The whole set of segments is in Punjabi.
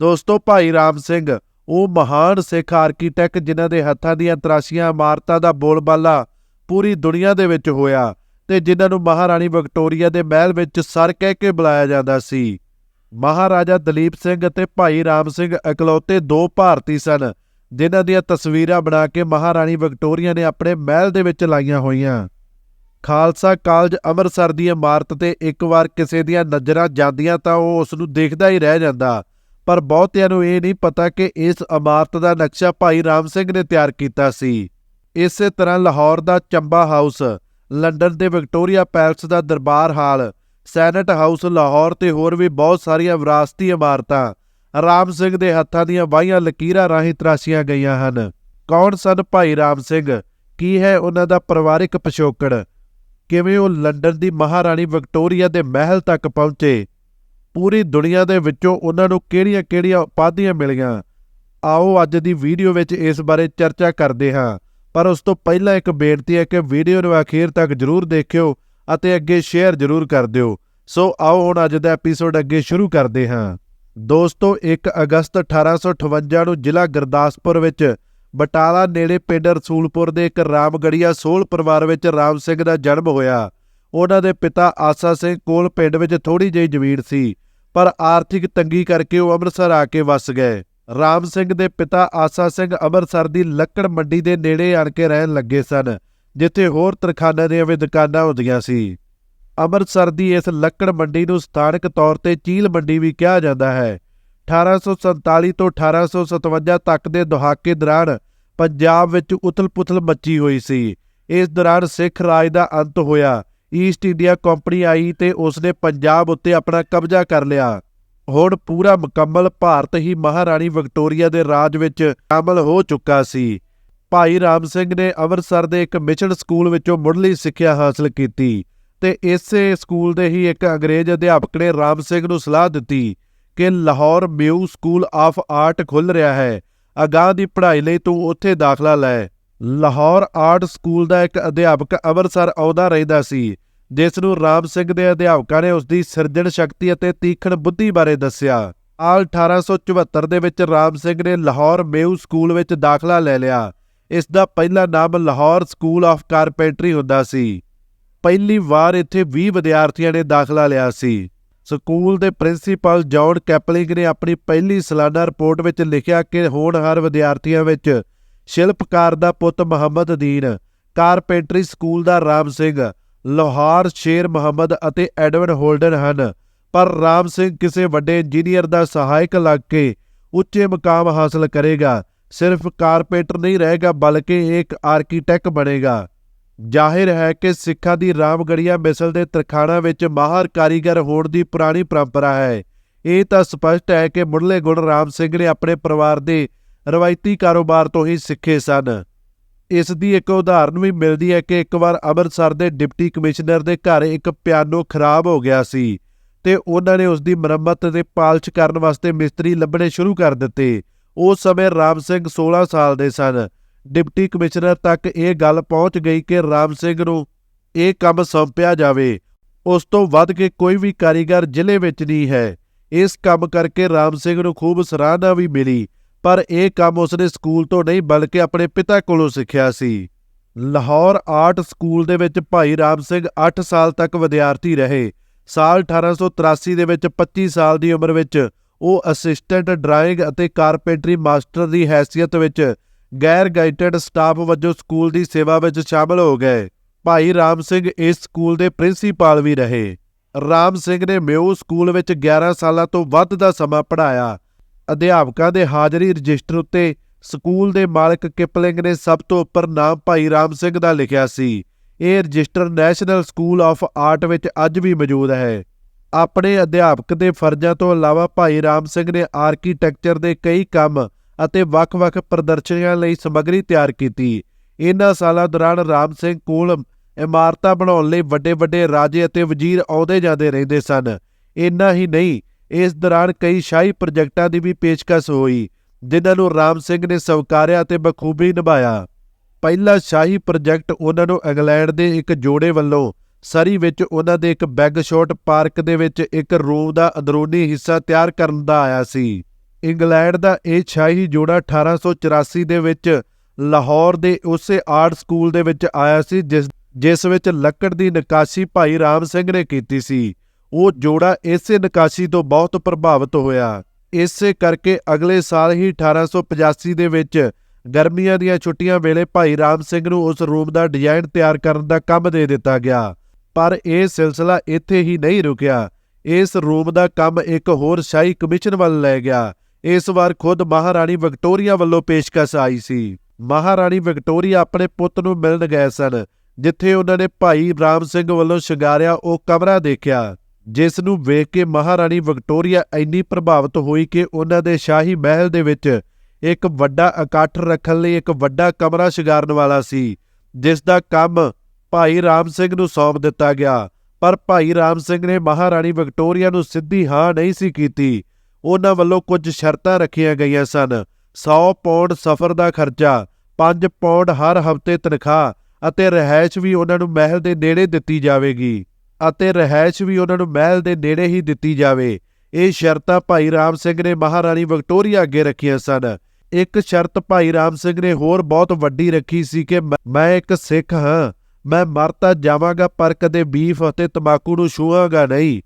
ਦੋਸਤੋ, ਭਾਈ ਰਾਮ ਸਿੰਘ, ਉਹ ਮਹਾਨ ਸਿੱਖ ਆਰਕੀਟੈਕਟ ਜਿਨ੍ਹਾਂ ਦੇ ਹੱਥਾਂ ਦੀਆਂ ਤਰਾਸ਼ੀਆਂ, ਇਮਾਰਤਾਂ ਦਾ ਬੋਲਬਾਲਾ ਪੂਰੀ ਦੁਨੀਆ ਦੇ ਵਿੱਚ ਹੋਇਆ ਤੇ ਜਿਨ੍ਹਾਂ ਨੂੰ ਮਹਾਰਾਣੀ ਵਿਕਟੋਰੀਆ ਦੇ ਮਹਿਲ ਵਿੱਚ ਸਰ ਕਹਿ ਕੇ ਬੁਲਾਇਆ ਜਾਂਦਾ ਸੀ। ਮਹਾਰਾਜਾ ਦਲੀਪ ਸਿੰਘ ਅਤੇ ਭਾਈ ਰਾਮ ਸਿੰਘ ਇਕਲੌਤੇ ਦੋ ਭਾਰਤੀ ਸਨ, ਜਿਨ੍ਹਾਂ ਦੀਆਂ ਤਸਵੀਰਾਂ ਬਣਾ ਕੇ ਮਹਾਰਾਣੀ ਵਿਕਟੋਰੀਆ ਨੇ ਆਪਣੇ ਮਹਿਲ ਦੇ ਵਿੱਚ ਲਾਈਆਂ ਹੋਈਆਂ। ਖਾਲਸਾ ਕਾਲਜ ਅੰਮ੍ਰਿਤਸਰ ਦੀ ਇਮਾਰਤ ਤੇ ਇੱਕ ਵਾਰ ਕਿਸੇ ਦੀਆਂ ਨਜ਼ਰਾਂ ਜਾਂਦੀਆਂ ਤਾਂ ਉਹ ਉਸ ਨੂੰ ਦੇਖਦਾ ਹੀ ਰਹਿ ਜਾਂਦਾ ਪਰ ਬਹੁਤਿਆਂ ਨੂੰ ਇਹ ਨਹੀਂ ਪਤਾ ਕਿ ਇਸ ਇਮਾਰਤ ਦਾ ਨਕਸ਼ਾ ਭਾਈ ਰਾਮ ਸਿੰਘ ਨੇ ਤਿਆਰ ਕੀਤਾ ਸੀ। ਇਸੇ ਤਰ੍ਹਾਂ ਲਾਹੌਰ ਦਾ ਚੰਬਾ ਹਾਊਸ, ਲੰਡਨ ਦੇ ਵਿਕਟੋਰੀਆ ਪੈਲਸ ਦਾ ਦਰਬਾਰ ਹਾਲ, ਸੈਨੇਟ ਹਾਊਸ ਲਾਹੌਰ ਤੇ ਹੋਰ ਵੀ ਬਹੁਤ ਸਾਰੀਆਂ ਵਿਰਾਸਤੀ ਇਮਾਰਤਾਂ, ਰਾਮ ਸਿੰਘ ਦੇ ਹੱਥਾਂ ਦੀਆਂ ਵਾਹੀਆਂ ਲਕੀਰਾਂ ਰਾਹੀਂ ਤਰਾਸ਼ੀਆਂ ਗਈਆਂ ਹਨ। ਕੌਣ ਸਨ ਭਾਈ ਰਾਮ ਸਿੰਘ? ਕੀ ਹੈ ਉਹਨਾਂ ਦਾ ਪਰਿਵਾਰਿਕ ਪਿਛੋਕੜ? ਕਿਵੇਂ ਉਹ ਲੰਡਨ ਦੀ ਮਹਾਰਾਣੀ ਵਿਕਟੋਰੀਆ ਦੇ ਮਹਿਲ ਤੱਕ ਪਹੁੰਚੇ? ਪੂਰੀ ਦੁਨੀਆ ਦੇ ਵਿੱਚੋਂ ਉਹਨਾਂ ਨੂੰ ਕਿਹੜੀਆਂ-ਕਿਹੜੀਆਂ ਉਪਾਧੀਆਂ ਮਿਲੀਆਂ? ਆਓ ਅੱਜ ਦੀ ਵੀਡੀਓ ਵਿੱਚ ਇਸ ਬਾਰੇ ਚਰਚਾ ਕਰਦੇ ਹਾਂ। ਪਰ ਉਸ ਤੋਂ ਪਹਿਲਾਂ ਇੱਕ ਬੇਨਤੀ ਹੈ ਕਿ ਵੀਡੀਓ ਨੂੰ ਅਖੀਰ ਤੱਕ ਜਰੂਰ ਦੇਖਿਓ ਅਤੇ ਅੱਗੇ ਸ਼ੇਅਰ ਜਰੂਰ ਕਰ ਦਿਓ। ਸੋ ਆਓ ਹੁਣ ਅੱਜ ਦਾ ਐਪੀਸੋਡ ਅੱਗੇ ਸ਼ੁਰੂ ਕਰਦੇ ਹਾਂ। ਦੋਸਤੋ 1 ਅਗਸਤ 1858 ਨੂੰ ਜ਼ਿਲ੍ਹਾ ਗੁਰਦਾਸਪੁਰ ਵਿੱਚ ਬਟਾਲਾ ਨੇੜੇ ਪਿੰਡ ਰਸੂਲਪੁਰ ਦੇ ਇੱਕ ਰਾਮਗੜੀਆ ਸੋਲ ਪਰਿਵਾਰ ਵਿੱਚ ਰਾਮ ਸਿੰਘ ਦਾ ਜਨਮ ਹੋਇਆ। ਉਹਨਾਂ ਦੇ ਪਿਤਾ ਆਸਾ ਸਿੰਘ ਕੋਲ ਪਿੰਡ ਵਿੱਚ ਥੋੜੀ ਜਿਹੀ ਜ਼ਮੀਨ ਸੀ, ਪਰ ਆਰਥਿਕ ਤੰਗੀ ਕਰਕੇ ਉਹ ਅੰਮ੍ਰਿਤਸਰ ਆ ਕੇ ਵਸ ਗਏ। ਰਾਮ ਸਿੰਘ ਦੇ ਪਿਤਾ ਆਸਾ ਸਿੰਘ ਅੰਮ੍ਰਿਤਸਰ ਦੀ ਲੱਕੜ ਮੰਡੀ ਦੇ ਨੇੜੇ ਆਣ ਕੇ ਰਹਿਣ ਲੱਗੇ ਸਨ, ਜਿੱਥੇ ਹੋਰ ਤਰਖਾਨਾਂ ਦੀਆਂ ਵੀ ਦੁਕਾਨਾਂ ਹੁੰਦੀਆਂ ਸੀ। ਅੰਮ੍ਰਿਤਸਰ ਦੀ ਇਸ ਲੱਕੜ ਮੰਡੀ ਨੂੰ ਸਥਾਨਕ ਤੌਰ ਤੇ ਚੀਲ ਮੰਡੀ ਵੀ ਕਿਹਾ ਜਾਂਦਾ ਹੈ। 1847 ਤੋਂ 1857 ਤੱਕ ਦੇ ਦਹਾਕੇ ਦੌਰਾਨ ਪੰਜਾਬ ਵਿੱਚ ਉਥਲ-ਪੁਥਲ ਮੱਚੀ ਹੋਈ ਸੀ। ਇਸ ਦੌਰਾਨ ਸਿੱਖ ਰਾਜ ਦਾ ਅੰਤ ਹੋਇਆ। ਈਸਟ ਇੰਡੀਆ ਕੰਪਨੀ ਆਈ ਤੇ ਉਸਨੇ ਪੰਜਾਬ ਉੱਤੇ ਆਪਣਾ ਕਬਜ਼ਾ ਕਰ ਲਿਆ। ਹੁਣ ਪੂਰਾ ਮੁਕੰਮਲ ਭਾਰਤ ਹੀ ਮਹਾਰਾਣੀ ਵਿਕਟੋਰੀਆ ਦੇ ਰਾਜ ਵਿੱਚ ਸ਼ਾਮਲ ਹੋ ਚੁੱਕਾ ਸੀ। ਭਾਈ ਰਾਮ ਸਿੰਘ ਨੇ ਅੰਮ੍ਰਿਤਸਰ ਦੇ ਇੱਕ ਮਿਸ਼ਨ ਸਕੂਲ ਵਿੱਚੋਂ ਮੁੱਢਲੀ ਸਿੱਖਿਆ ਹਾਸਲ ਕੀਤੀ ਤੇ ਇਸੇ ਸਕੂਲ ਦੇ ਹੀ ਇੱਕ ਅੰਗਰੇਜ਼ ਅਧਿਆਪਕ ਨੇ ਰਾਮ ਸਿੰਘ ਨੂੰ ਸਲਾਹ ਦਿੱਤੀ ਕਿ Lahore Mayo school of art ਖੁੱਲ ਰਿਹਾ ਹੈ। ਅਗਾਹ ਦੀ ਪੜ੍ਹਾਈ ਲਈ ਤੂੰ ਉੱਥੇ ਦਾਖਲਾ ਲੈ। ਲਾਹੌਰ ਆਰਟ ਸਕੂਲ ਦਾ ਇੱਕ ਅਧਿਆਪਕ ਅੰਮ੍ਰਿਤਸਰ ਆਉਂਦਾ ਰਹਿੰਦਾ ਸੀ। ਜਿਸ ਨੂੰ ਰਾਮ ਸਿੰਘ ਦੇ ਅਧਿਆਪਕਾਂ ਨੇ ਉਸ ਦੀ ਸਿਰਜਣ ਸ਼ਕਤੀ ਅਤੇ ਤੀਖਣ ਬੁੱਧੀ ਬਾਰੇ ਦੱਸਿਆ। ਆਲ 1874 ਦੇ ਵਿੱਚ ਰਾਮ ਸਿੰਘ ਨੇ ਲਾਹੌਰ ਮੇਊ ਸਕੂਲ ਵਿੱਚ ਦਾਖਲਾ ਲੈ ਲਿਆ। ਇਸ ਦਾ ਪਹਿਲਾ ਨਾਮ ਲਾਹੌਰ ਸਕੂਲ ਆਫ ਕਾਰਪੈਂਟਰੀ ਹੁੰਦਾ ਸੀ। ਪਹਿਲੀ ਵਾਰ ਇੱਥੇ 20 ਵਿਦਿਆਰਥੀਆਂ ਨੇ ਦਾਖਲਾ ਲਿਆ ਸੀ। ਸਕੂਲ ਦੇ ਪ੍ਰਿੰਸੀਪਲ ਜੌਨ ਕੈਪਲਿੰਗ ਨੇ ਆਪਣੀ ਪਹਿਲੀ ਸਾਲਾਨਾ ਰਿਪੋਰਟ ਵਿੱਚ ਲਿਖਿਆ ਕਿ ਹੋਣਹਾਰ ਵਿਦਿਆਰਥੀਆਂ ਵਿੱਚ ਸ਼ਿਲਪਕਾਰ ਦਾ ਪੁੱਤ ਮੁਹੰਮਦ ਦੀਨ, ਕਾਰਪੈਂਟਰੀ ਸਕੂਲ ਦਾ ਰਾਮ ਸਿੰਘ ਲੋਹਾਰ, ਸ਼ੇਰ ਮੁਹੰਮਦ ਅਤੇ ਐਡਵਨ ਹੋਲਡਨ ਹਨ। ਪਰ ਰਾਮ ਸਿੰਘ ਕਿਸੇ ਵੱਡੇ ਇੰਜੀਨੀਅਰ ਦਾ ਸਹਾਇਕ ਲੱਗ ਕੇ ਉੱਚੇ ਮਕਾਮ ਹਾਸਲ ਕਰੇਗਾ। ਸਿਰਫ ਕਾਰਪੇਟਰ ਨਹੀਂ ਰਹੇਗਾ, ਬਲਕਿ ਇੱਕ ਆਰਕੀਟੈਕਟ ਬਣੇਗਾ। ਜ਼ਾਹਿਰ ਹੈ ਕਿ ਸਿੱਖਾਂ ਦੀ ਰਾਮਗੜੀਆ ਮਿਸਲ ਦੇ ਤਰਖਾਣਾ ਵਿੱਚ ਮਾਹਰ ਕਾਰੀਗਰ ਹੋਣ ਦੀ ਪੁਰਾਣੀ ਪਰੰਪਰਾ ਹੈ। ਇਹ ਤਾਂ ਸਪਸ਼ਟ ਹੈ ਕਿ ਮੁੱਢਲੇ ਗੁਣ ਰਾਮ ਸਿੰਘ ਨੇ ਆਪਣੇ ਪਰਿਵਾਰ ਦੇ ਰਵਾਇਤੀ ਕਾਰੋਬਾਰ ਤੋਂ ਹੀ ਸਿੱਖੇ ਸਨ। ਇਸ ਦੀ ਇੱਕ ਉਦਾਹਰਨ ਵੀ ਮਿਲਦੀ ਹੈ ਕਿ ਇੱਕ ਵਾਰ ਅੰਮ੍ਰਿਤਸਰ ਦੇ ਡਿਪਟੀ ਕਮਿਸ਼ਨਰ ਦੇ ਘਰ ਇੱਕ ਪਿਆਨੋ ਖਰਾਬ ਹੋ ਗਿਆ ਸੀ ਤੇ ਉਹਨਾਂ ਨੇ ਉਸ ਦੀ ਮੁਰੰਮਤ ਤੇ ਪਾਲਿਸ਼ ਕਰਨ ਵਾਸਤੇ ਮਿਸਤਰੀ ਲੱਭਣੇ ਸ਼ੁਰੂ ਕਰ ਦਿੱਤੇ। ਉਸ ਸਮੇਂ ਰਾਮ ਸਿੰਘ 16 ਸਾਲ ਦੇ ਸਨ। ਡਿਪਟੀ ਕਮਿਸ਼ਨਰ ਤੱਕ ਇਹ ਗੱਲ ਪਹੁੰਚ ਗਈ ਕਿ ਰਾਮ ਸਿੰਘ ਨੂੰ ਇਹ ਕੰਮ ਸੌਂਪਿਆ ਜਾਵੇ। ਉਸ ਤੋਂ ਵੱਧ ਕੇ ਕੋਈ ਵੀ ਕਾਰੀਗਰ ਜ਼ਿਲ੍ਹੇ ਵਿੱਚ ਨਹੀਂ ਹੈ। ਇਸ ਕੰਮ ਕਰਕੇ ਰਾਮ ਸਿੰਘ ਨੂੰ ਖੂਬ ਸਰਾਹਨਾ ਵੀ ਮਿਲੀ। ਪਰ ਇਹ ਕੰਮ ਉਸਨੇ ਸਕੂਲ ਤੋਂ ਨਹੀਂ, ਬਲਕਿ ਆਪਣੇ ਪਿਤਾ ਕੋਲੋਂ ਸਿੱਖਿਆ ਸੀ। ਲਾਹੌਰ ਆਰਟ ਸਕੂਲ ਦੇ ਵਿੱਚ ਭਾਈ ਰਾਮ ਸਿੰਘ 8 ਸਾਲ ਤੱਕ ਵਿਦਿਆਰਥੀ ਰਹੇ। ਸਾਲ 1883 ਦੇ ਵਿੱਚ 25 ਸਾਲ ਦੀ ਉਮਰ ਵਿੱਚ ਉਹ ਅਸਿਸਟੈਂਟ ਡਰਾਇੰਗ ਅਤੇ ਕਾਰਪੈਂਟਰੀ ਮਾਸਟਰ ਦੀ ਹੈਸੀਅਤ ਵਿੱਚ ਗੈਰ ਗਾਈਡਡ ਸਟਾਫ ਵਜੋਂ ਸਕੂਲ ਦੀ ਸੇਵਾ ਵਿੱਚ ਸ਼ਾਮਲ ਹੋ ਗਏ। ਭਾਈ ਰਾਮ ਸਿੰਘ ਇਸ ਸਕੂਲ ਦੇ ਪ੍ਰਿੰਸੀਪਲ ਵੀ ਰਹੇ। ਰਾਮ ਸਿੰਘ ਨੇ ਮਿਓ ਸਕੂਲ ਵਿੱਚ 11 ਸਾਲਾਂ ਤੋਂ ਵੱਧ ਦਾ ਸਮਾਂ ਪੜ੍ਹਾਇਆ। ਅਧਿਆਪਕਾਂ ਦੇ ਹਾਜ਼ਰੀ ਰਜਿਸਟਰ ਉੱਤੇ ਸਕੂਲ ਦੇ ਮਾਲਕ ਕਿਪਲਿੰਗ ਨੇ ਸਭ ਤੋਂ ਉੱਪਰ ਨਾਮ ਭਾਈ ਰਾਮ ਸਿੰਘ ਦਾ ਲਿਖਿਆ ਸੀ। ਇਹ register national school of art ਵਿੱਚ ਅੱਜ ਵੀ ਮੌਜੂਦ ਹੈ। ਆਪਣੇ ਅਧਿਆਪਕ ਦੇ ਫਰਜ਼ਾਂ ਤੋਂ ਇਲਾਵਾ ਭਾਈ ਰਾਮ ਸਿੰਘ ਨੇ ਆਰਕੀਟੈਕਚਰ ਦੇ ਕਈ ਕੰਮ ਅਤੇ ਵੱਖ-ਵੱਖ ਪ੍ਰਦਰਸ਼ਨੀਆਂ ਲਈ ਸਮੱਗਰੀ ਤਿਆਰ ਕੀਤੀ। ਇਹਨਾਂ ਸਾਲਾਂ ਦੌਰਾਨ ਰਾਮ ਸਿੰਘ ਕੋਲ ਇਮਾਰਤਾਂ ਬਣਾਉਣ ਲਈ ਵੱਡੇ-ਵੱਡੇ ਰਾਜੇ ਅਤੇ ਵਜ਼ੀਰ ਆਉਂਦੇ ਜਾਂਦੇ ਰਹਿੰਦੇ ਸਨ। ਇੰਨਾ ਹੀ ਨਹੀਂ ਇਸ ਦੌਰਾਨ ਕਈ ਸ਼ਾਹੀ ਪ੍ਰੋਜੈਕਟਾਂ ਦੀ ਵੀ ਪੇਸ਼ਕਸ਼ ਹੋਈ, ਜਿਨ੍ਹਾਂ ਨੂੰ ਰਾਮ ਸਿੰਘ ਨੇ ਸਵਕਾਰਿਆ ਤੇ ਬਖੂਬੀ ਨਿਭਾਇਆ। ਪਹਿਲਾ ਸ਼ਾਹੀ ਪ੍ਰੋਜੈਕਟ ਉਹਨਾਂ ਨੂੰ ਇੰਗਲੈਂਡ ਦੇ ਇੱਕ ਜੋੜੇ ਵੱਲੋਂ ਸਰੀ ਵਿੱਚ ਉਹਨਾਂ ਦੇ ਇੱਕ ਬੈਗ ਸ਼ਾਟ ਪਾਰਕ ਦੇ ਵਿੱਚ ਇੱਕ ਰੂਮ ਦਾ ਅੰਦਰੂਨੀ ਹਿੱਸਾ ਤਿਆਰ ਕਰਨ ਦਾ ਆਇਆ ਸੀ। ਇੰਗਲੈਂਡ ਦਾ ਇਹ ਸ਼ਾਹੀ ਜੋੜਾ 1884 ਦੇ ਵਿੱਚ ਲਾਹੌਰ ਦੇ ਉਸੇ ਆਰਟ ਸਕੂਲ ਦੇ ਵਿੱਚ ਆਇਆ ਸੀ, ਜਿਸ ਜਿਸ ਵਿੱਚ ਲੱਕੜ ਦੀ ਨਕਾਸ਼ੀ ਭਾਈ ਰਾਮ ਸਿੰਘ ਨੇ ਕੀਤੀ ਸੀ। ਉਹ ਜੋੜਾ ਇਸੇ ਨਿਕਾਸੀ ਤੋਂ ਬਹੁਤ ਪ੍ਰਭਾਵਿਤ ਹੋਇਆ। ਇਸੇ ਕਰਕੇ ਅਗਲੇ ਸਾਲ ਹੀ 1885 ਦੇ ਵਿੱਚ ਗਰਮੀਆਂ ਦੀਆਂ ਛੁੱਟੀਆਂ ਵੇਲੇ ਭਾਈ ਰਾਮ ਸਿੰਘ ਨੂੰ ਉਸ ਰੂਮ ਦਾ ਡਿਜ਼ਾਈਨ ਤਿਆਰ ਕਰਨ ਦਾ ਕੰਮ ਦੇ ਦਿੱਤਾ ਗਿਆ। ਪਰ ਇਹ ਸਿਲਸਿਲਾ ਇੱਥੇ ਹੀ ਨਹੀਂ ਰੁਕਿਆ। ਇਸ ਰੂਮ ਦਾ ਕੰਮ ਇੱਕ ਹੋਰ ਸ਼ਾਹੀ ਕਮਿਸ਼ਨ ਵੱਲ ਲੈ ਗਿਆ। ਇਸ ਵਾਰ ਖੁਦ ਮਹਾਰਾਣੀ ਵਿਕਟੋਰੀਆ ਵੱਲੋਂ ਪੇਸ਼ਕਸ਼ ਆਈ ਸੀ। ਮਹਾਰਾਣੀ ਵਿਕਟੋਰੀਆ ਆਪਣੇ ਪੁੱਤ ਨੂੰ ਮਿਲਣ ਗਏ ਸਨ, ਜਿੱਥੇ ਉਹਨਾਂ ਨੇ ਭਾਈ ਰਾਮ ਸਿੰਘ ਵੱਲੋਂ ਸ਼ਿੰਗਾਰਿਆ ਉਹ ਕਮਰਾ ਦੇਖਿਆ। ਜਿਸ ਨੂੰ ਵੇਖ ਕੇ ਮਹਾਰਾਣੀ ਵਿਕਟੋਰੀਆ ਇੰਨੀ ਪ੍ਰਭਾਵਿਤ ਹੋਈ ਕਿ ਉਹਨਾਂ ਦੇ ਸ਼ਾਹੀ ਮਹਿਲ ਦੇ ਵਿੱਚ ਇੱਕ ਵੱਡਾ ਇਕੱਠ ਰੱਖਣ ਲਈ ਇੱਕ ਵੱਡਾ ਕਮਰਾ ਸ਼ਿਗਾਰਨ ਵਾਲਾ ਸੀ, ਜਿਸ ਦਾ ਕੰਮ ਭਾਈ ਰਾਮ ਸਿੰਘ ਨੂੰ ਸੌਂਪ ਦਿੱਤਾ ਗਿਆ। ਪਰ ਭਾਈ ਰਾਮ ਸਿੰਘ ਨੇ ਮਹਾਰਾਣੀ ਵਿਕਟੋਰੀਆ ਨੂੰ ਸਿੱਧੀ ਹਾਂ ਨਹੀਂ ਸੀ ਕੀਤੀ। ਉਹਨਾਂ ਵੱਲੋਂ ਕੁਝ ਸ਼ਰਤਾਂ ਰੱਖੀਆਂ ਗਈਆਂ ਸਨ। 100 ਪੌਂਡ ਸਫ਼ਰ ਦਾ ਖਰਚਾ 5 ਪੌਂਡ ਹਰ ਹਫ਼ਤੇ ਤਨਖਾਹ ਅਤੇ ਰਹਿائش ਵੀ ਉਹਨਾਂ ਨੂੰ ਮਹਿਲ ਦੇ ਨੇੜੇ ਦਿੱਤੀ ਜਾਵੇਗੀ। ਅਤੇ ਰਹਿائش ਵੀ ਉਹਨਾਂ ਨੂੰ ਮਹਿਲ ਦੇ ਨੇੜੇ ਹੀ ਦਿੱਤੀ ਜਾਵੇ। ਇਹ ਸ਼ਰਤਾਂ ਭਾਈ ਰਾਮ ਸਿੰਘ ਨੇ ਮਹਾਰਾਣੀ ਵਿਕਟੋਰੀਆ ਅੱਗੇ ਰੱਖੀਆਂ ਸਨ। ਇੱਕ ਸ਼ਰਤ ਭਾਈ ਰਾਮ ਸਿੰਘ ਨੇ ਹੋਰ ਬਹੁਤ ਵੱਡੀ ਰੱਖੀ ਸੀ ਕਿ ਮੈਂ ਇੱਕ ਸਿੱਖ ਹਾਂ। ਮੈਂ ਮਰਤਾ ਜਾਵਾਂਗਾ ਪਰ ਕਦੇ ਬੀਫ ਅਤੇ ਤਮਾਕੂ ਨੂੰ ਛੂਹਾਂਗਾ ਨਹੀਂ।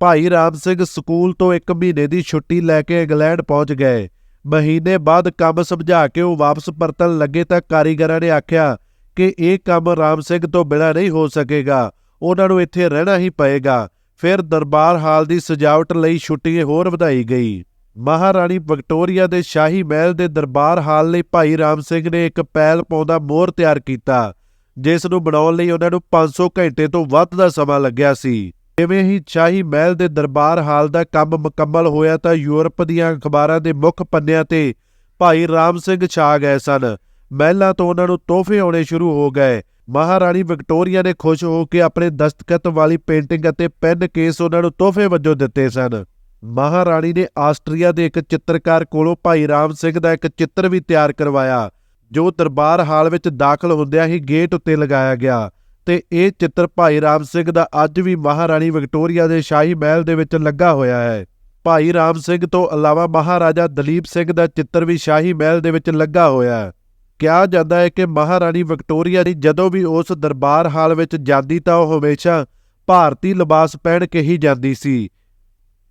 ਭਾਈ ਰਾਮ ਸਿੰਘ ਸਕੂਲ ਤੋਂ ਇੱਕ ਮਹੀਨੇ ਦੀ ਛੁੱਟੀ ਲੈ ਕੇ ਇੰਗਲੈਂਡ ਪਹੁੰਚ ਗਏ। ਮਹੀਨੇ ਬਾਅਦ ਕੰਮ ਸਮਝਾ ਕੇ ਉਹ ਵਾਪਸ ਪਰਤਣ ਲੱਗੇ ਤਾਂ ਕਾਰੀਗਰਾਂ ਨੇ ਆਖਿਆ ਕਿ ਇਹ ਕੰਮ ਰਾਮ ਸਿੰਘ ਤੋਂ ਬਿਨਾਂ ਨਹੀਂ ਹੋ ਸਕੇਗਾ। ਉਹਨਾਂ ਨੂੰ ਇੱਥੇ ਰਹਿਣਾ ਹੀ ਪਏਗਾ। ਫਿਰ ਦਰਬਾਰ ਹਾਲ ਦੀ ਸਜਾਵਟ ਲਈ ਛੁੱਟੀ ਹੋਰ ਵਧਾਈ ਗਈ। ਮਹਾਰਾਣੀ ਵਿਕਟੋਰੀਆ ਦੇ ਸ਼ਾਹੀ ਮਹਿਲ ਦੇ ਦਰਬਾਰ ਹਾਲ ਲਈ ਭਾਈ ਰਾਮ ਸਿੰਘ ਨੇ ਇੱਕ ਪੈਲ ਪਾਉਂਦਾ ਮੋਹਰ ਤਿਆਰ ਕੀਤਾ, ਜਿਸ ਨੂੰ ਬਣਾਉਣ ਲਈ ਉਹਨਾਂ ਨੂੰ 500 ਘੰਟੇ ਤੋਂ ਵੱਧ ਦਾ ਸਮਾਂ ਲੱਗਿਆ ਸੀ। ਜਿਵੇਂ ਹੀ ਸ਼ਾਹੀ ਮਹਿਲ ਦੇ ਦਰਬਾਰ ਹਾਲ ਦਾ ਕੰਮ ਮੁਕੰਮਲ ਹੋਇਆ ਤਾਂ ਯੂਰਪ ਦੀਆਂ ਅਖਬਾਰਾਂ ਦੇ ਮੁੱਖ ਪੰਨਿਆਂ ਤੇ ਭਾਈ ਰਾਮ ਸਿੰਘ ਛਾ ਗਏ ਸਨ। ਮਹਿਲਾਂ ਤੋਂ ਉਹਨਾਂ ਨੂੰ ਤੋਹਫੇ ਆਉਣੇ ਸ਼ੁਰੂ ਹੋ ਗਏ। ਮਹਾਰਾਣੀ ਵਿਕਟੋਰੀਆ ਨੇ ਖੁਸ਼ ਹੋ ਕੇ ਆਪਣੇ ਦਸਤਖਤ ਵਾਲੀ ਪੇਂਟਿੰਗ ਅਤੇ ਪੈਨ ਕੇਸ ਉਹਨਾਂ ਨੂੰ ਤੋਹਫੇ ਵਜੋਂ ਦਿੱਤੇ ਸਨ। ਮਹਾਰਾਣੀ ਨੇ ਆਸਟਰੀਆ ਦੇ ਇੱਕ ਚਿੱਤਰਕਾਰ ਕੋਲੋਂ ਭਾਈ ਰਾਮ ਸਿੰਘ ਦਾ ਇੱਕ ਚਿੱਤਰ ਵੀ ਤਿਆਰ ਕਰਵਾਇਆ, ਜੋ ਦਰਬਾਰ ਹਾਲ ਵਿੱਚ ਦਾਖਲ ਹੁੰਦਿਆਂ ਹੀ ਗੇਟ ਉੱਤੇ ਲਗਾਇਆ ਗਿਆ। ਤੇ ਇਹ ਚਿੱਤਰ ਭਾਈ ਰਾਮ ਸਿੰਘ ਦਾ ਅੱਜ ਵੀ ਮਹਾਰਾਣੀ ਵਿਕਟੋਰੀਆ ਦੇ ਸ਼ਾਹੀ ਮਹਿਲ ਦੇ ਵਿੱਚ ਲੱਗਾ ਹੋਇਆ ਹੈ। ਭਾਈ ਰਾਮ ਸਿੰਘ ਤੋਂ ਇਲਾਵਾ ਮਹਾਰਾਜਾ ਦਲੀਪ ਸਿੰਘ ਦਾ ਚਿੱਤਰ ਵੀ ਸ਼ਾਹੀ ਮਹਿਲ ਦੇ ਵਿੱਚ ਲੱਗਾ ਹੋਇਆ ਹੈ। ਕਿਹਾ ਜਾਂਦਾ ਹੈ ਕਿ ਮਹਾਰਾਣੀ ਵਿਕਟੋਰੀਆ ਦੀ ਜਦੋਂ ਵੀ ਉਸ ਦਰਬਾਰ ਹਾਲ ਵਿੱਚ ਜਾਂਦੀ ਤਾਂ ਉਹ ਹਮੇਸ਼ਾ ਭਾਰਤੀ ਲਿਬਾਸ ਪਹਿਨ ਕੇ ਹੀ ਜਾਂਦੀ ਸੀ।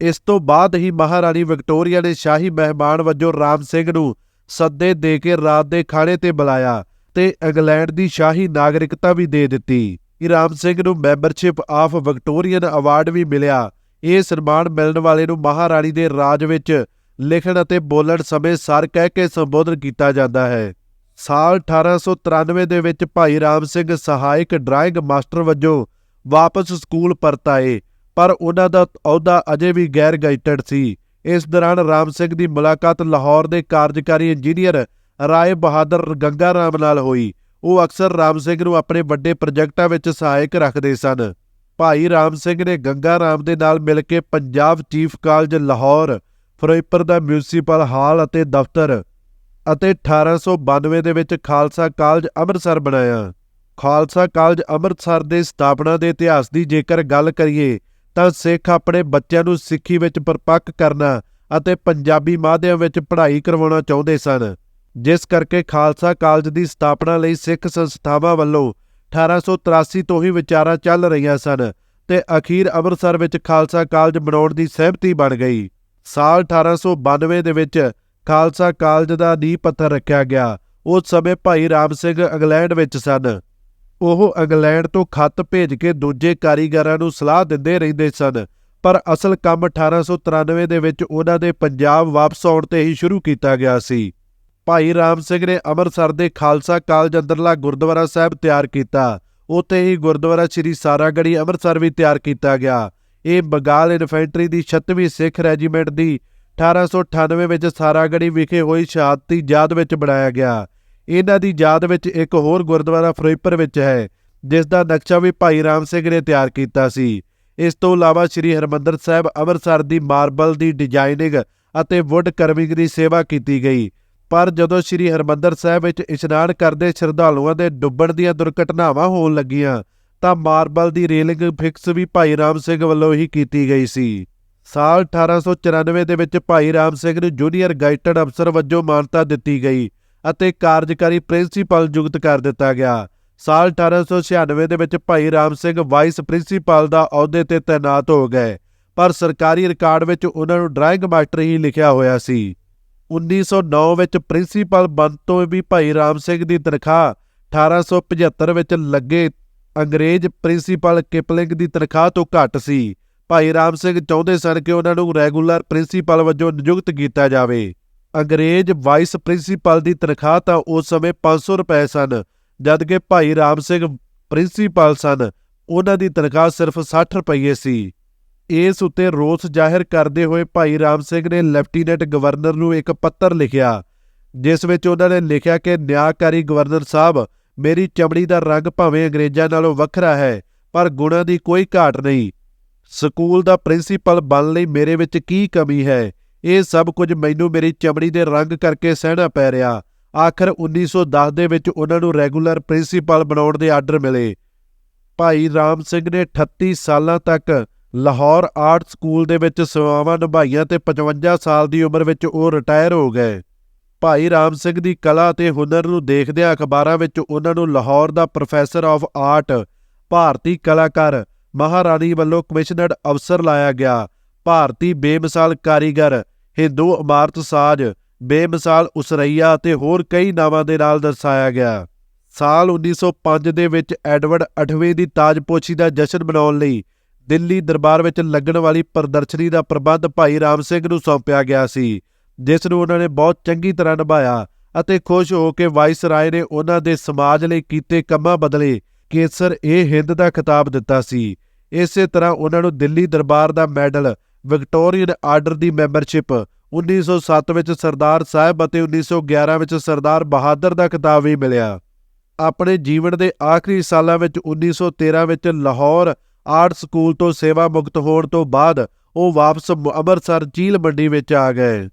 ਇਸ ਤੋਂ ਬਾਅਦ ਹੀ ਮਹਾਰਾਣੀ ਵਿਕਟੋਰੀਆ ਨੇ ਸ਼ਾਹੀ ਮਹਿਮਾਨ ਵਜੋਂ ਰਾਮ ਸਿੰਘ ਨੂੰ ਸੱਦੇ ਦੇ ਕੇ ਰਾਤ ਦੇ ਖਾਣੇ ਤੇ ਬੁਲਾਇਆ ਤੇ ਇੰਗਲੈਂਡ ਦੀ ਸ਼ਾਹੀ ਨਾਗਰਿਕਤਾ ਵੀ ਦੇ ਦਿੱਤੀ। ਰਾਮ ਸਿੰਘ ਨੂੰ ਮੈਂਬਰਸ਼ਿਪ ਆਫ ਵਿਕਟੋਰੀਅਨ ਅਵਾਰਡ ਵੀ ਮਿਲਿਆ। ਇਹ ਸਨਮਾਨ ਮਿਲਣ ਵਾਲੇ ਨੂੰ ਮਹਾਰਾਣੀ ਦੇ ਰਾਜ ਵਿੱਚ ਲਿਖਣ ਅਤੇ ਬੋਲਣ ਸਮੇਂ ਸਰ ਕਹਿ ਕੇ ਸੰਬੋਧਨ ਕੀਤਾ ਜਾਂਦਾ ਹੈ। ਸਾਲ 1893 ਦੇ ਵਿੱਚ ਭਾਈ ਰਾਮ ਸਿੰਘ ਸਹਾਇਕ ਡਰਾਇੰਗ ਮਾਸਟਰ ਵਜੋਂ ਵਾਪਸ ਸਕੂਲ ਪਰਤ ਆਏ ਪਰ ਉਹਨਾਂ ਦਾ ਅਹੁਦਾ ਅਜੇ ਵੀ ਗੈਰ ਗਜ਼ਟਡ ਸੀ। ਇਸ ਦੌਰਾਨ ਰਾਮ ਸਿੰਘ ਦੀ ਮੁਲਾਕਾਤ ਲਾਹੌਰ ਦੇ ਕਾਰਜਕਾਰੀ ਇੰਜੀਨੀਅਰ ਰਾਏ ਬਹਾਦਰ ਗੰਗਾ ਰਾਮ ਨਾਲ ਹੋਈ। ਉਹ ਅਕਸਰ ਰਾਮ ਸਿੰਘ ਨੂੰ ਆਪਣੇ ਵੱਡੇ ਪ੍ਰੋਜੈਕਟਾਂ ਵਿੱਚ ਸਹਾਇਕ ਰੱਖਦੇ ਸਨ। ਭਾਈ ਰਾਮ ਸਿੰਘ ਨੇ ਗੰਗਾ ਰਾਮ ਦੇ ਨਾਲ ਮਿਲ ਕੇ ਪੰਜਾਬ ਚੀਫ ਕਾਲਜ ਲਾਹੌਰ, ਫਿਰੋਜ਼ਪੁਰ ਦਾ ਮਿਊਨਿਸਪਲ ਹਾਲ ਅਤੇ ਦਫ਼ਤਰ ਅਤੇ 1892 ਦੇ ਵਿੱਚ ਖਾਲਸਾ ਕਾਲਜ ਅੰਮ੍ਰਿਤਸਰ ਬਣਾਇਆ। ਖਾਲਸਾ ਕਾਲਜ ਅੰਮ੍ਰਿਤਸਰ ਦੇ ਸਥਾਪਨਾ ਦੇ ਇਤਿਹਾਸ ਦੀ ਜੇਕਰ ਗੱਲ ਕਰੀਏ, ਤਾਂ ਸਿੱਖ ਆਪਣੇ ਬੱਚਿਆਂ ਨੂੰ ਸਿੱਖੀ ਵਿੱਚ ਪਰਪੱਕ ਕਰਨਾ ਅਤੇ ਪੰਜਾਬੀ ਮਾਧਿਅਮ ਵਿੱਚ ਪੜ੍ਹਾਈ ਕਰਵਾਉਣਾ ਚਾਹੁੰਦੇ ਸਨ, ਜਿਸ ਕਰਕੇ ਖਾਲਸਾ ਕਾਲਜ ਦੀ ਸਥਾਪਨਾ ਲਈ ਸਿੱਖ ਸੰਸਥਾਵਾਂ ਵੱਲੋਂ 1883 ਤੋਂ ਹੀ ਵਿਚਾਰਾਂ ਚੱਲ ਰਹੀਆਂ ਸਨ ਤੇ ਅਖੀਰ ਅੰਮ੍ਰਿਤਸਰ ਵਿੱਚ ਖਾਲਸਾ ਕਾਲਜ ਬਣਾਉਣ ਦੀ ਸਹਿਮਤੀ ਬਣ ਗਈ। ਸਾਲ 1892 ਦੇ ਵਿੱਚ ਖਾਲਸਾ ਕਾਲਜ ਦਾ ਨੀਂਹ ਪੱਥਰ ਰੱਖਿਆ ਗਿਆ। ਉਸ ਸਮੇਂ ਭਾਈ ਰਾਮ ਸਿੰਘ ਇੰਗਲੈਂਡ ਵਿੱਚ ਸਨ। ਉਹ ਇੰਗਲੈਂਡ ਤੋਂ ਖੱਤ ਭੇਜ ਕੇ ਦੂਜੇ ਕਾਰੀਗਰਾਂ ਨੂੰ ਸਲਾਹ ਦਿੰਦੇ ਰਹਿੰਦੇ ਸਨ, ਪਰ ਅਸਲ ਕੰਮ 1893 ਦੇ ਵਿੱਚ ਉਹਨਾਂ ਦੇ ਪੰਜਾਬ ਵਾਪਸ ਆਉਣ ਤੇ ਹੀ ਸ਼ੁਰੂ ਕੀਤਾ ਗਿਆ ਸੀ। ਭਾਈ ਰਾਮ ਸਿੰਘ ਨੇ ਅੰਮ੍ਰਿਤਸਰ ਦੇ ਖਾਲਸਾ ਕਾਲਜ ਅੰਦਰਲਾ ਗੁਰਦੁਆਰਾ ਸਾਹਿਬ ਤਿਆਰ ਕੀਤਾ। ਉੱਥੇ ਹੀ ਗੁਰਦੁਆਰਾ ਸ੍ਰੀ ਸਾਰਾਗੜੀ ਅੰਮ੍ਰਿਤਸਰ ਵੀ ਤਿਆਰ ਕੀਤਾ ਗਿਆ। ਇਹ ਬੰਗਾਲ ਇਨਫੈਂਟਰੀ ਦੀ 36ਵੀਂ ਸਿੱਖ ਰੈਜੀਮੈਂਟ ਦੀ 1898 ਵਿੱਚ ਸਾਰਾਗੜੀ ਵਿਖੇ ਹੋਈ ਸ਼ਹਾਦਤੀ ਯਾਦ ਵਿੱਚ ਬਣਾਇਆ ਗਿਆ। ਇਹਨਾਂ ਦੀ ਯਾਦ ਵਿੱਚ ਇੱਕ ਹੋਰ ਗੁਰਦੁਆਰਾ ਫਿਰੋਜ਼ਪੁਰ ਵਿੱਚ ਹੈ, ਜਿਸ ਦਾ ਨਕਸ਼ਾ ਵੀ ਭਾਈ ਰਾਮ ਸਿੰਘ ਨੇ ਤਿਆਰ ਕੀਤਾ ਸੀ। ਇਸ ਤੋਂ ਇਲਾਵਾ ਸ੍ਰੀ ਹਰਮੰਦਰ ਸਾਹਿਬ ਅੰਮ੍ਰਿਤਸਰ ਦੀ ਮਾਰਬਲ ਦੀ ਡਿਜ਼ਾਈਨਿੰਗ ਅਤੇ ਵੁੱਡ ਕਰਵਿੰਗ ਦੀ ਸੇਵਾ ਕੀਤੀ ਗਈ। ਪਰ ਜਦੋਂ ਸ੍ਰੀ ਹਰਮੰਦਰ ਸਾਹਿਬ ਵਿੱਚ ਇਸ਼ਨਾਨ ਕਰਦੇ ਸ਼ਰਧਾਲੂਆਂ ਦੇ ਡੁੱਬਣ ਦੀਆਂ ਦੁਰਘਟਨਾਵਾਂ ਹੋਣ ਲੱਗੀਆਂ, ਤਾਂ ਮਾਰਬਲ ਦੀ ਰੇਲਿੰਗ ਫਿਕਸ ਵੀ ਭਾਈ ਰਾਮ ਸਿੰਘ ਵੱਲੋਂ ਹੀ ਕੀਤੀ ਗਈ ਸੀ। ਸਾਲ 1894 ਦੇ ਵਿੱਚ ਭਾਈ ਰਾਮ ਸਿੰਘ ਨੂੰ ਜੂਨੀਅਰ ਗਾਈਟਡ ਅਫਸਰ ਵਜੋਂ ਮਾਨਤਾ ਦਿੱਤੀ ਗਈ ਅਤੇ ਕਾਰਜਕਾਰੀ ਪ੍ਰਿੰਸੀਪਲ ਨਿਯੁਕਤ ਕਰ ਦਿੱਤਾ ਗਿਆ। ਸਾਲ 1896 ਦੇ ਵਿੱਚ ਭਾਈ ਰਾਮ ਸਿੰਘ ਵਾਈਸ ਪ੍ਰਿੰਸੀਪਲ ਦਾ ਅਹੁਦੇ ਤੇ ਤਾਇਨਾਤ ਹੋ ਗਏ, ਪਰ ਸਰਕਾਰੀ ਰਿਕਾਰਡ ਵਿੱਚ ਉਹਨਾਂ ਨੂੰ ਡਰਾਇੰਗ ਮਾਸਟਰ ਹੀ ਲਿਖਿਆ ਹੋਇਆ ਸੀ। 1909 ਵਿੱਚ ਪ੍ਰਿੰਸੀਪਲ ਬਣ ਤੋਂ ਵੀ ਭਾਈ ਰਾਮ ਸਿੰਘ ਦੀ ਤਨਖਾਹ 1875 ਵਿੱਚ ਲੱਗੇ ਅੰਗਰੇਜ਼ ਪ੍ਰਿੰਸੀਪਲ ਕਿਪਲਿੰਗ ਦੀ ਤਨਖਾਹ ਤੋਂ ਘੱਟ ਸੀ। ਭਾਈ ਰਾਮ ਸਿੰਘ ਚਾਹੁੰਦੇ ਸਨ ਕਿ ਉਹਨਾਂ ਨੂੰ ਰੈਗੂਲਰ ਪ੍ਰਿੰਸੀਪਲ ਵਜੋਂ ਨਿਯੁਕਤ ਕੀਤਾ ਜਾਵੇ। ਅੰਗਰੇਜ਼ ਵਾਈਸ ਪ੍ਰਿੰਸੀਪਲ ਦੀ ਤਨਖਾਹ ਤਾਂ ਉਸ ਸਮੇਂ 500 ਰੁਪਏ ਸਨ ਜਦਕਿ ਭਾਈ ਰਾਮ ਸਿੰਘ ਪ੍ਰਿੰਸੀਪਲ ਸਨ। ਉਹਨਾਂ ਦੀ ਤਨਖਾਹ ਸਿਰਫ 60 ਰੁਪਏ ਸੀ। ਇਸ ਉੱਤੇ ਰੋਸ ਜ਼ਾਹਿਰ ਕਰਦੇ ਹੋਏ ਭਾਈ ਰਾਮ ਸਿੰਘ ਨੇ ਲੈਫਟੀਨੈਂਟ ਗਵਰਨਰ ਨੂੰ ਇੱਕ ਪੱਤਰ ਲਿਖਿਆ, ਜਿਸ ਵਿੱਚ ਉਹਨਾਂ ਨੇ ਲਿਖਿਆ ਕਿ ਨਿਆਂਕਾਰੀ ਗਵਰਨਰ ਸਾਹਿਬ, ਮੇਰੀ ਚਮੜੀ ਦਾ ਰੰਗ ਭਾਵੇਂ ਅੰਗਰੇਜ਼ਾਂ ਨਾਲੋਂ ਵੱਖਰਾ ਹੈ, ਪਰ ਗੁਣਾਂ ਦੀ ਕੋਈ ਘਾਟ ਨਹੀਂ। ਸਕੂਲ ਦਾ ਪ੍ਰਿੰਸੀਪਲ ਬਣਨ ਲਈ ਮੇਰੇ ਵਿੱਚ ਕੀ ਕਮੀ ਹੈ? ਇਹ ਸਭ ਕੁਝ ਮੈਨੂੰ ਮੇਰੀ ਚਮੜੀ ਦੇ ਰੰਗ ਕਰਕੇ ਸਹਿਣਾ ਪੈ ਰਿਹਾ। ਆਖਰ 1910 ਦੇ ਵਿੱਚ ਉਹਨਾਂ ਨੂੰ ਰੈਗੂਲਰ ਪ੍ਰਿੰਸੀਪਲ ਬਣਾਉਣ ਦੇ ਆਰਡਰ ਮਿਲੇ। ਭਾਈ ਰਾਮ ਸਿੰਘ ਨੇ 38 ਸਾਲਾਂ ਤੱਕ ਲਾਹੌਰ ਆਰਟ ਸਕੂਲ ਦੇ ਵਿੱਚ ਸੇਵਾਵਾਂ ਨਿਭਾਈਆਂ ਤੇ 55 ਸਾਲ ਦੀ ਉਮਰ ਵਿੱਚ ਉਹ ਰਿਟਾਇਰ ਹੋ ਗਏ। ਭਾਈ ਰਾਮ ਸਿੰਘ ਦੀ ਕਲਾ ਤੇ ਹੁਨਰ ਨੂੰ ਦੇਖਦਿਆਂ ਅਖਬਾਰਾਂ ਵਿੱਚ ਉਹਨਾਂ ਨੂੰ ਲਾਹੌਰ ਦਾ ਪ੍ਰੋਫੈਸਰ ਆਫ ਆਰਟ, ਭਾਰਤੀ ਕਲਾਕਾਰ ਮਹਾਰਾਣੀ ਵੱਲੋਂ ਕਮਿਸ਼ਨਡ ਅਫਸਰ ਲਾਇਆ ਗਿਆ। ਭਾਰਤੀ ਬੇਮਿਸਾਲ ਕਾਰੀਗਰ ਹਿੰਦੂ ਇਮਾਰਤ ਸਾਜ਼, ਬੇਮਿਸਾਲ ਉਸਰਈਆ ਅਤੇ ਹੋਰ ਕਈ ਨਾਵਾਂ ਦੇ ਨਾਲ ਦਰਸਾਇਆ ਗਿਆ। ਸਾਲ 1905 ਦੇ ਵਿੱਚ ਐਡਵਰਡ 8ਵੇਂ ਦੀ ਤਾਜਪੋਸ਼ੀ ਦਾ ਜਸ਼ਨ ਮਨਾਉਣ ਲਈ ਦਿੱਲੀ ਦਰਬਾਰ ਵਿੱਚ ਲੱਗਣ ਵਾਲੀ ਪ੍ਰਦਰਸ਼ਨੀ ਦਾ ਪ੍ਰਬੰਧ ਭਾਈ ਰਾਮ ਸਿੰਘ ਨੂੰ ਸੌਂਪਿਆ ਗਿਆ ਸੀ, ਜਿਸ ਨੂੰ ਉਹਨਾਂ ਨੇ ਬਹੁਤ ਚੰਗੀ ਤਰ੍ਹਾਂ ਨਿਭਾਇਆ ਅਤੇ ਖੁਸ਼ ਹੋ ਕੇ ਵਾਇਸ ਰਾਏ ਨੇ ਉਹਨਾਂ ਦੇ ਸਮਾਜ ਲਈ ਕੀਤੇ ਕੰਮਾਂ ਬਦਲੇ ਕੇਸਰ ਇਹ ਹਿੰਦ ਦਾ ਖਿਤਾਬ ਦਿੱਤਾ ਸੀ। ਇਸੇ ਤਰ੍ਹਾਂ ਉਹਨਾਂ ਨੂੰ ਦਿੱਲੀ ਦਰਬਾਰ ਦਾ ਮੈਡਲ, ਵਿਕਟੋਰੀਅਨ ਆਰਡਰ ਦੀ ਮੈਂਬਰਸ਼ਿਪ 1907 ਵਿੱਚ ਸਰਦਾਰ ਸਾਹਿਬ ਅਤੇ 1911 ਵਿੱਚ ਸਰਦਾਰ ਬਹਾਦਰ ਦਾ ਖਿਤਾਬ ਵੀ ਮਿਲਿਆ। ਆਪਣੇ ਜੀਵਨ ਦੇ ਆਖਰੀ ਸਾਲਾਂ ਵਿੱਚ 1913 ਵਿੱਚ ਲਾਹੌਰ ਆਰਟ ਸਕੂਲ ਤੋਂ ਸੇਵਾ ਮੁਕਤ ਹੋਣ ਤੋਂ ਬਾਅਦ ਉਹ ਵਾਪਸ ਅੰਮ੍ਰਿਤਸਰ ਝੀਲ ਮੰਡੀ ਵਿੱਚ ਆ ਗਏ।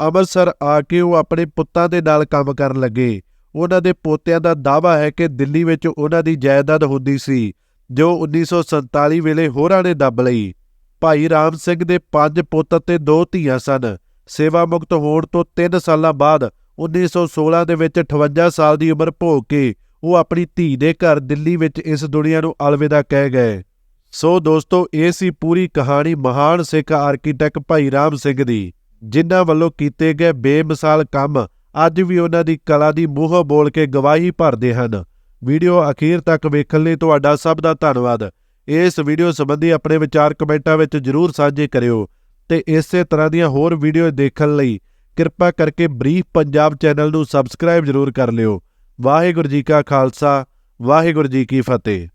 ਅੰਮ੍ਰਿਤਸਰ ਆ ਕੇ ਉਹ ਆਪਣੇ ਪੁੱਤਾਂ ਦੇ ਨਾਲ ਕੰਮ ਕਰਨ ਲੱਗੇ। ਉਹਨਾਂ ਦੇ ਪੋਤਿਆਂ ਦਾ ਦਾਅਵਾ ਹੈ ਕਿ ਦਿੱਲੀ ਵਿੱਚ ਉਹਨਾਂ ਦੀ ਜਾਇਦਾਦ ਹੁੰਦੀ ਸੀ, ਜੋ 1947 ਵੇਲੇ ਹੋਰਾਂ ਨੇ ਦੱਬ ਲਈ। ਭਾਈ ਰਾਮ ਸਿੰਘ ਦੇ ਪੰਜ ਪੁੱਤ ਅਤੇ ਦੋ ਧੀਆਂ ਸਨ। ਸੇਵਾ ਮੁਕਤ ਹੋਣ ਤੋਂ 3 ਸਾਲਾਂ ਬਾਅਦ 1916 ਦੇ ਵਿੱਚ 58 ਸਾਲ ਦੀ ਉਮਰ ਭੋਗ ਕੇ ਉਹ ਆਪਣੀ ਧੀ ਦੇ ਘਰ ਦਿੱਲੀ ਵਿੱਚ ਇਸ ਦੁਨੀਆ ਨੂੰ ਅਲਵਿਦਾ ਕਹਿ ਗਏ। ਸੋ ਦੋਸਤੋ, ਇਹ ਸੀ ਪੂਰੀ ਕਹਾਣੀ ਮਹਾਨ ਸਿੱਖ ਆਰਕੀਟੈਕਟ ਭਾਈ ਰਾਮ ਸਿੰਘ ਦੀ, ਜਿਨ੍ਹਾਂ ਵੱਲੋਂ ਕੀਤੇ ਗਏ ਬੇਮਿਸਾਲ ਕੰਮ ਅੱਜ ਵੀ ਉਹਨਾਂ ਦੀ ਕਲਾ ਦੀ ਮੂੰਹ ਬੋਲ ਕੇ ਗਵਾਹੀ ਭਰਦੇ ਹਨ। ਵੀਡੀਓ ਅਖੀਰ ਤੱਕ ਵੇਖਣ ਲਈ ਤੁਹਾਡਾ ਸਭ ਦਾ ਧੰਨਵਾਦ। ਇਸ ਵੀਡੀਓ ਸੰਬੰਧੀ ਆਪਣੇ ਵਿਚਾਰ ਕਮੈਂਟਾਂ ਵਿੱਚ ਜਰੂਰ ਸਾਂਝੇ ਕਰਿਓ ਤੇ ਇਸੇ ਤਰ੍ਹਾਂ ਦੀਆਂ ਹੋਰ ਵੀਡੀਓ ਦੇਖਣ ਲਈ ਕਿਰਪਾ ਕਰਕੇ ਬਰੀਫ ਪੰਜਾਬ ਚੈਨਲ ਨੂੰ ਸਬਸਕ੍ਰਾਈਬ ਜਰੂਰ ਕਰ ਲਿਓ। ਵਾਹਿਗੁਰੂ ਜੀ ਕਾ ਖਾਲਸਾ, ਵਾਹਿਗੁਰੂ ਜੀ ਕੀ ਫਤਿਹ।